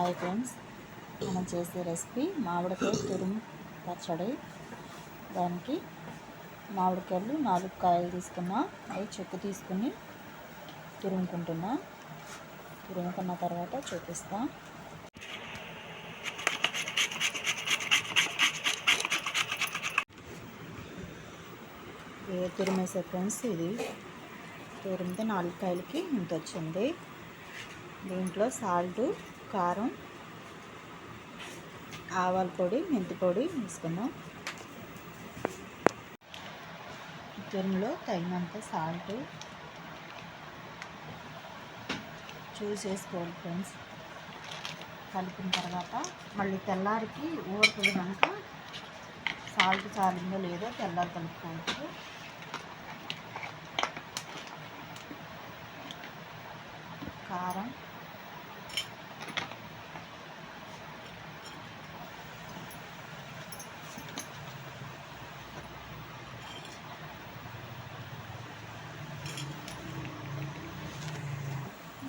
Hi friends మనం చేసే recipe మామిడికాయ తురుము పచ్చడి. దానికి మామిడికాయలు నాలుగు కాయలు తీసుకున్నా అవి చెక్కు తీసుకుని తురుముకుంటున్నా. తురుముకున్న తర్వాత చూపిస్తా. ఇది తురిమేసే ఫ్రెండ్స్ ఇది. తురిమితే నాలుగు కాయలకి ఇంత వచ్చింది దీంట్లో సాల్టు కారం ఆవాల పొడి మెంతి పొడి వేసుకున్నాం చికెన్లో తగినంత సాల్ట్ చూస్ వేసుకోవాలి ఫ్రెండ్స్ కలిపిన తర్వాత మళ్ళీ తెల్లారికి ఊరుకున్నాక సాల్ట్ చాలిందో లేదో తెల్లారి కలుపుకోవచ్చు. కారం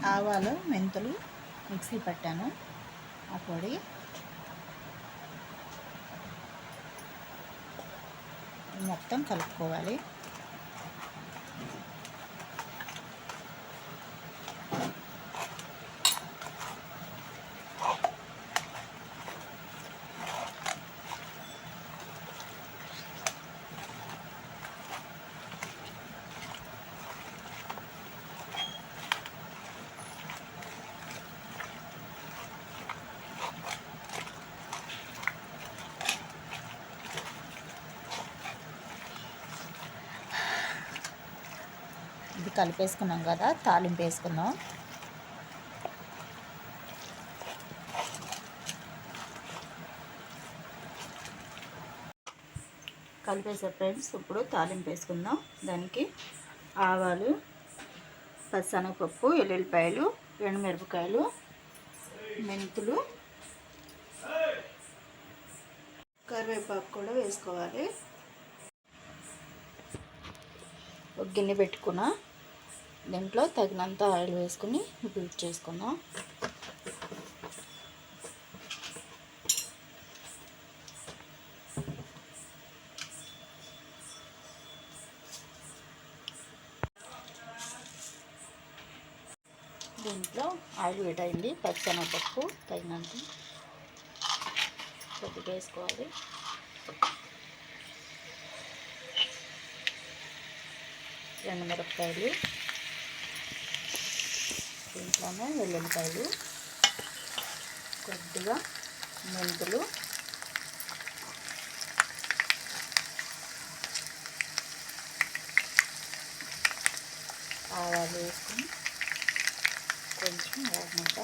ఆవాలు మెంతులు మిక్సీ పట్టాను. ఆ పొడి మొత్తం కలుపుకోవాలి. ఇది కలిపేసుకున్నాం కదా తాలింపు వేసుకుందాం. కలిపేసే ఫ్రెండ్స్ ఇప్పుడు తాలింపు వేసుకుందాం. దానికి ఆవాలు పచ్చనగపప్పు ఎల్లుల్లిపాయలు ఎండుమిరపకాయలు మెంతులు కరివేపాకు కూడా వేసుకోవాలి. ఒక గిన్నె పెట్టుకున్నా. దీంట్లో తగినంత ఆయిల్ వేసుకుని బీట్ చేసుకుందాం. దీంట్లో ఆయిల్ వేట్ అయింది. పచ్చనపప్పు తగినంత కొద్దిగా వేసుకోవాలి. రెండు మిరపకాయలు దీంట్లోనే వెల్లుల్లిపాయలు కొద్దిగా మెంతులు ఆవాలు వేసుకుని కొంచెం వేగమంట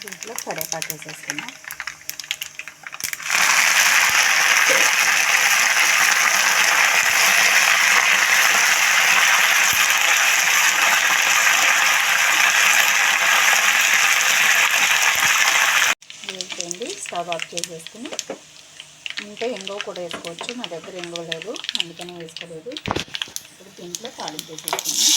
దీంట్లో కరివేపాకు వేసేసుకున్నాం వేసేయండి. స్టవ్ ఆఫ్ చేసేసుకుని ఇంకా ఎంగో కూడా వేసుకోవచ్చు. నా దగ్గర ఎంగో లేదు అందుకనే వేసుకోలేదు. ఇప్పుడు దీంట్లో తాళింపు వేసేసుకున్నాం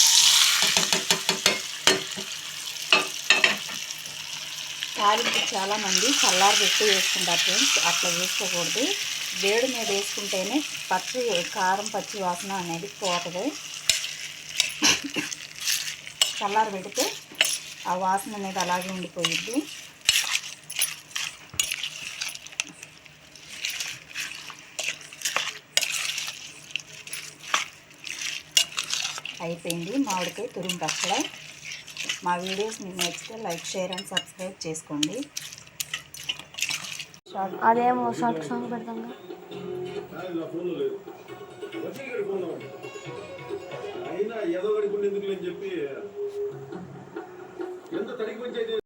తాలింపు చాలామంది చల్లారి పెట్టి వేసుకుంటారు ఫ్రెండ్స్. అట్లా వేసుకోకూడదు. వేడి మీద వేసుకుంటేనే పచ్చి కారం పచ్చి వాసన అనేది పోతుంది. చల్లారి పెడితే ఆ వాసన అనేది అలాగే ఉండిపోయిద్ది. అయిపోయింది మామిడికాయ తురుము పచ్చడి. మా వీడియోస్ మీకు నచ్చితే లైక్ షేర్ అండ్ సబ్స్క్రైబ్ చేసుకోండి. అదేమో షార్ట్ సాంగ్ పెడతాం అయినా ఏదో వరకు ఎందుకు చెప్పి ఎంత తడికి